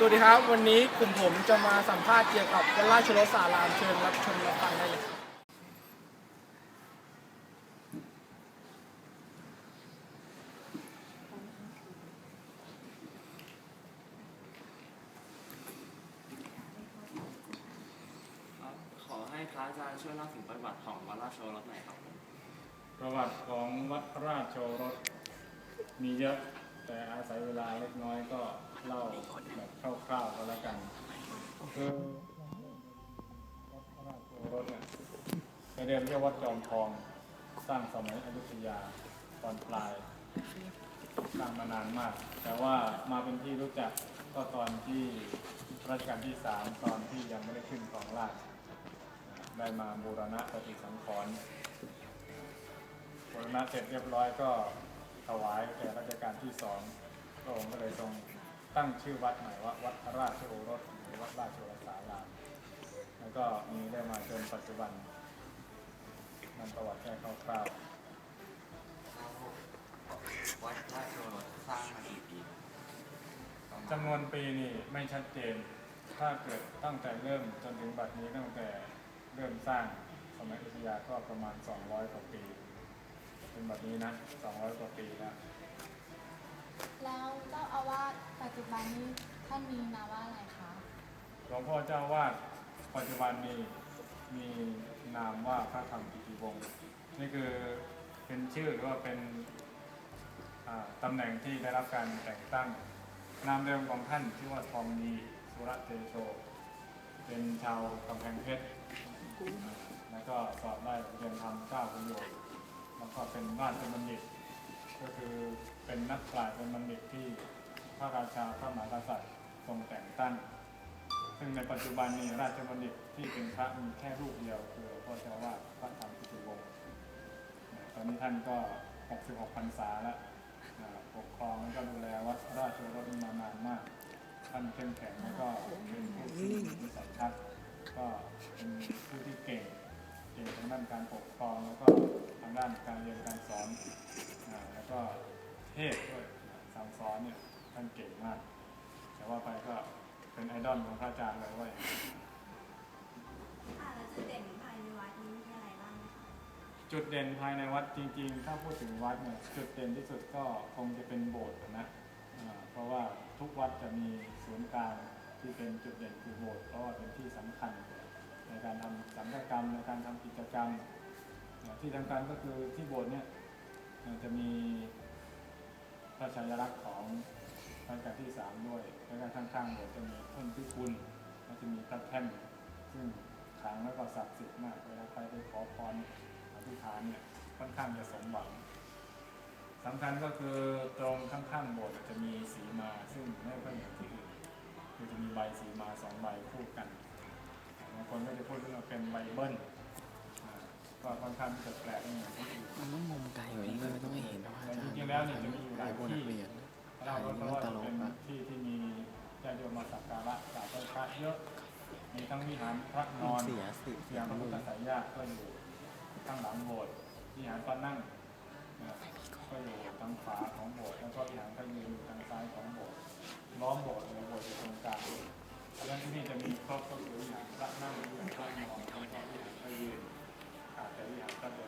สวัสดีครับ วันนี้กลุ่มผมจะมาสัมภาษณ์เกี่ยวกับวัดราชรสสารามเชิญรับชมรับฟังได้เลยครับครับ ขอให้พระอาจารย์ช่วยเล่าถึงประวัติของวัดราชโอรสหน่อยครับ ประวัติของวัดราชโอรสมีเยอะ แต่อาศัยเวลาเล็กน้อยก็เล่าแบบคร่าวๆก็แล้วกันคือวัดราชโอรสเนี่ยในเดิมเรียกวัดจอมทอง สร้างสมัยอยุธยาตอนปลายสร้างมานานมาก แต่ว่ามาเป็นที่รู้จักก็ตอนที่รัชกาลที่สามตอนที่ยังไม่ได้ขึ้นของราชได้มาบูรณะปฏิสังขรณ์บูรณะเสร็จเรียบร้อยก็ถวายแก่รัช ที่สองพระองค์ก็เลยทรงตั้งชื่อวัดใหม่ว่าวัดพระราชโอรสหรือวัดราชโอรสารามแล้วก็มีได้มาจนปัจจุบันนั่นประวัติแค่คร่าววัดราชโอรสสร้างมากี่ปีๆจำนวนปีนี่ไม่ชัดเจน ถ้าเกิดตั้งแต่เริ่มจนถึงบัดนี้ตั้งแต่เริ่มสร้างสมัยอยุธยาก็ประมาณ 200 กว่าปี เป็นแบบนี้นะ 200 กว่าปีแล้ว แล้วเจ้าอาวาสปัจจุบันนี้ท่านมีนามว่าอะไรคะ หลวงพ่อเจ้าวาดปัจจุบันนี้มีนามว่าพระธรรมกิติวงศ์นี่คือเป็นชื่อหรือว่าเป็นอ่าตำแหน่งที่ได้รับการแต่งตั้ง นามเดิมของท่านชื่อว่าทองดีสุรเตโช เป็นชาวกำแพงเพชรแล้วก็สอบได้เรียนทำเก้าประโยชน์แล้วก็เป็นราชบัณฑิต ก็คือเป็นนักปราชญ์เป็นบัณฑิตที่พระราชาพระมหากษัตริย์ทรงแต่งตั้ง ซึ่งในปัจจุบันนี้ราชบัณฑิตที่เป็นพระมีแค่รูปเดียวคือพ่อเจ้าอาวาพระธรรมกิติวงศ์ตอนนี้ท่านก็ 66พรรษาแล้วปกครองแล้วก็ดูแลวัดราชรสมานานมากท่านเข้มแข็งแล้วก็เป็นผู้ที่มีวิสัยทัศน์ก็เป็นผู้ที่เก่งเก่งทางด้านการปกครองแล้วก็ทางด้านการเรียนการสอน เทศน์ด้วยสั่งสอนเนี่ยท่านเก่งมาก แต่ว่าไปก็เป็นไอดอลของพระอาจารย์เลยว่าอย่างนั้นค่ะแล้วจุดเด่นภายในวัดนี้มีอะไรบ้างคะจุดเด่นภายในวัดจริง ๆ ถ้าพูดถึงวัดเนี่ยจุดเด่นที่สุดก็คงจะเป็นโบสถ์นะอ่าเพราะว่าทุกวัดจะมีศูนย์กลางที่เป็นจุดเด่นคือโบสถ์เพราะว่าเป็นที่สำคัญ ในการทำสังฆกรรมในการทำกิจกรรมอ่าที่ทำการก็คือที่โบสถ์เนี่ยอ่าจะมีพระ ชายลักษณ์ของรัชกาลที่สามด้วย แล้วก็ข้างๆโบสถ์จะมีต้นพิกุลแล้วจะมีพระแท่นซึ่งขลังแล้วก็ศักดิ์สิทธิ์มากเวลาใครไปขอพรอธิษฐานเนี่ยค่อนข้างจะสมหวังสำคัญก็คือตรงข้างๆโบสถ์จะมีสีมาซึ่งไม่ค่อยเหมือนที่อื่นคือจะมีใบสีมาสองใบคู่กันบางคนก็จะพูดว่าเป็นไบเบิ้ล ก็ค่อนข้างที่จะแปลกนิดหนึ่งมันต้องมุมไกลกว่านี้เลยต้องให้เห็นว่าแต่จริงๆแล้วเนี่ยจะมีอยู่หลายพวกนัที่เรียนเราก็เพราะว่าเป็นที่ที่มีญาติโยมมาสักการะกราบไหว้พระเยอะมีทั้งวิหารพระนอนเสียสิวิหารพระพุทธสายญาติก็อยู่ข้างหลังโบสถ์วิหารพระนั่งก็อยู่ทางขวาของโบสถ์แล้วก็วิหารพระยืนอยู่ทางซ้ายของโบสถ์ล้อมโบสถ์เลยโบสถ์อยู่ตรงกลางดังนั้นที่นี่จะมีครอบก็คือวิหารพระนั่งวิหารพระนอนวิหารพระยืน แต่วิหารพระเดิน